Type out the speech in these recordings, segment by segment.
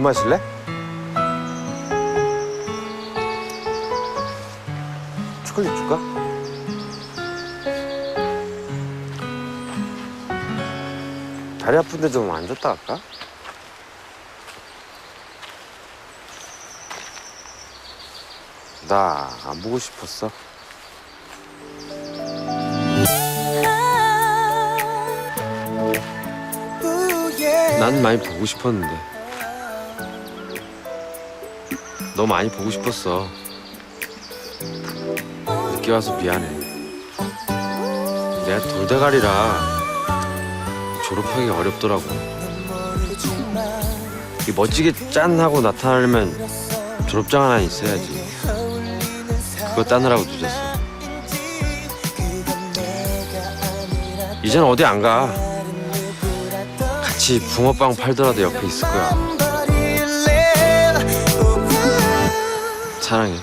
마실래? 초콜릿 줄까? 다리 아픈데 좀 앉았다 갈까? 나 안 보고 싶었어. 난 많이 보고 싶었는데. 너 많이 보고 싶었어. 늦게 와서 미안해. 내가 돌대가리라 졸업하기 어렵더라고. 이 멋지게 짠 하고 나타나려면 졸업장 하나 있어야지. 그거 따느라고 늦었어. 이젠 어디 안 가. 같이 붕어빵 팔더라도 옆에 있을 거야. 사랑해.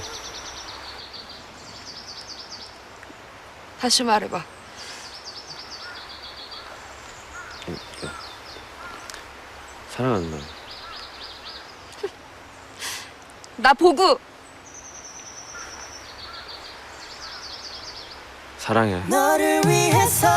다시 말해봐. 사랑한다. 나 보고 사랑해. 너를 위해서